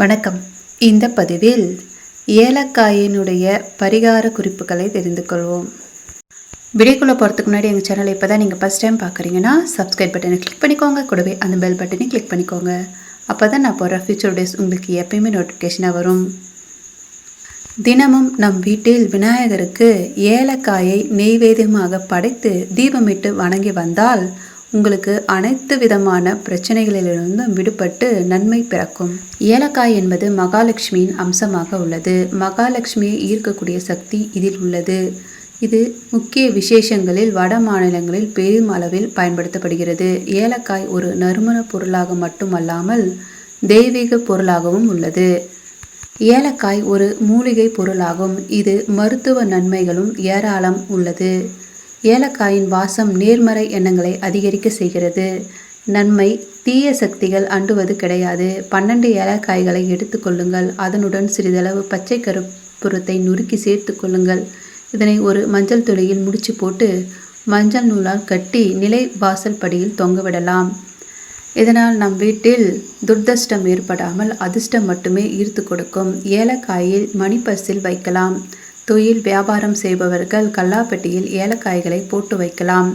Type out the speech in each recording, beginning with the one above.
வணக்கம். இந்த பதிவில் ஏலக்காயினுடைய பரிகார குறிப்புகளை தெரிந்து கொள்வோம். வீடியோக்குள்ளே போகிறதுக்கு முன்னாடி எங்கள் சேனலை இப்போ தான் நீங்கள் ஃபஸ்ட் டைம் பார்க்குறீங்கன்னா சப்ஸ்கிரைப் பட்டனை கிளிக் பண்ணிக்கோங்க. கூடவே அந்த பெல் பட்டனை கிளிக் பண்ணிக்கோங்க. அப்போ தான் நான் போகிற ஃபியூச்சர் டேஸ் உங்களுக்கு எப்பயுமே நோட்டிஃபிகேஷனாக வரும். தினமும் நம் வீட்டில் விநாயகருக்கு ஏலக்காயை நெய்வேதியமாக படைத்து தீபமிட்டு வணங்கி வந்தால் உங்களுக்கு அனைத்து விதமான பிரச்சனைகளிலிருந்தும் விடுபட்டு நன்மை பிறக்கும். ஏலக்காய் என்பது மகாலட்சுமியின் அம்சமாக உள்ளது. மகாலட்சுமியை ஈர்க்கக்கூடிய சக்தி இதில் உள்ளது. இது முக்கிய விசேஷங்களில் வட மாநிலங்களில் பெரும் அளவில் பயன்படுத்தப்படுகிறது. ஏலக்காய் ஒரு நறுமண பொருளாக மட்டுமல்லாமல் தெய்வீக பொருளாகவும் உள்ளது. ஏலக்காய் ஒரு மூலிகை பொருளாகும். இது மருத்துவ நன்மைகளும் ஏராளம் உள்ளது. ஏலக்காயின் வாசம் நேர்மறை எண்ணங்களை அதிகரிக்க செய்கிறது. நன்மை தீய சக்திகள் அண்டுவது கிடையாது. பன்னெண்டு ஏலக்காய்களை எடுத்துக்கொள்ளுங்கள் அதனுடன் சிறிதளவு பச்சை கருப்புரத்தை நுறுக்கி சேர்த்து கொள்ளுங்கள். இதனை ஒரு மஞ்சள் துளியில் முடிச்சு போட்டு மஞ்சள் நூலால் கட்டி நிலை வாசல் படியில் தொங்கவிடலாம் இதனால் நம் வீட்டில் துர்தஷ்டம் ஏற்படாமல் அதிர்ஷ்டம் மட்டுமே ஈர்த்து கொடுக்கும். ஏலக்காயில் மணிப்பர்சில் வைக்கலாம். தொழில் வியாபாரம் செய்பவர்கள் கல்லாப்பெட்டியில் ஏலக்காய்களை போட்டு வைக்கலாம்.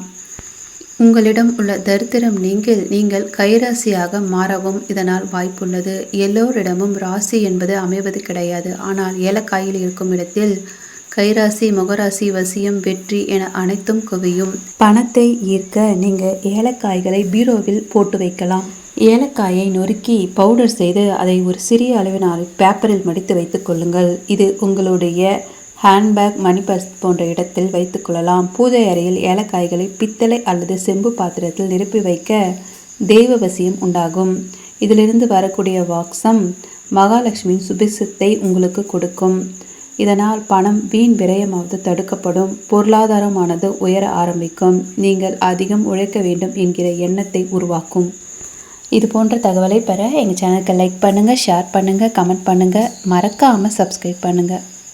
உங்களிடம் உள்ள தரித்திரம் நீங்கில் நீங்கள் கைராசியாக மாறவும் இதனால் வாய்ப்புள்ளது. எல்லோரிடமும் ராசி என்பது அமைவது கிடையாது. ஆனால் ஏலக்காயில் இருக்கும் இடத்தில் கைராசி முகராசி வசியம் வெற்றி என அனைத்தும் குவியும். பணத்தை ஈர்க்க நீங்கள் ஏலக்காய்களை பீரோவில் போட்டு வைக்கலாம். ஏலக்காயை நொறுக்கி பவுடர் செய்து அதை ஒரு சிறிய அளவினால் பேப்பரில் மடித்து வைத்துக் கொள்ளுங்கள். இது உங்களுடைய ஹேண்ட்பேக் மணி பர்ஸ் போன்ற இடத்தில் வைத்துக்கொள்ளலாம் பூஜை அறையில் ஏலக்காய்களை பித்தளை அல்லது செம்பு பாத்திரத்தில் நிரப்பி வைக்க தெய்வ வசியம் உண்டாகும். இதிலிருந்து வரக்கூடிய வாக்சம் மகாலட்சுமியின் சுபிசத்தை உங்களுக்கு கொடுக்கும். இதனால் பணம் வீண் விரயமாவது தடுக்கப்படும். பொருளாதாரமானது உயர ஆரம்பிக்கும். நீங்கள் அதிகம் உழைக்க வேண்டும் என்கிற எண்ணத்தை உருவாக்கும். இது போன்ற தகவலை பெற எங்கள் சேனலுக்கு லைக் பண்ணுங்கள் ஷேர் பண்ணுங்கள் கமெண்ட் பண்ணுங்கள் மறக்காமல் சப்ஸ்கிரைப் பண்ணுங்கள்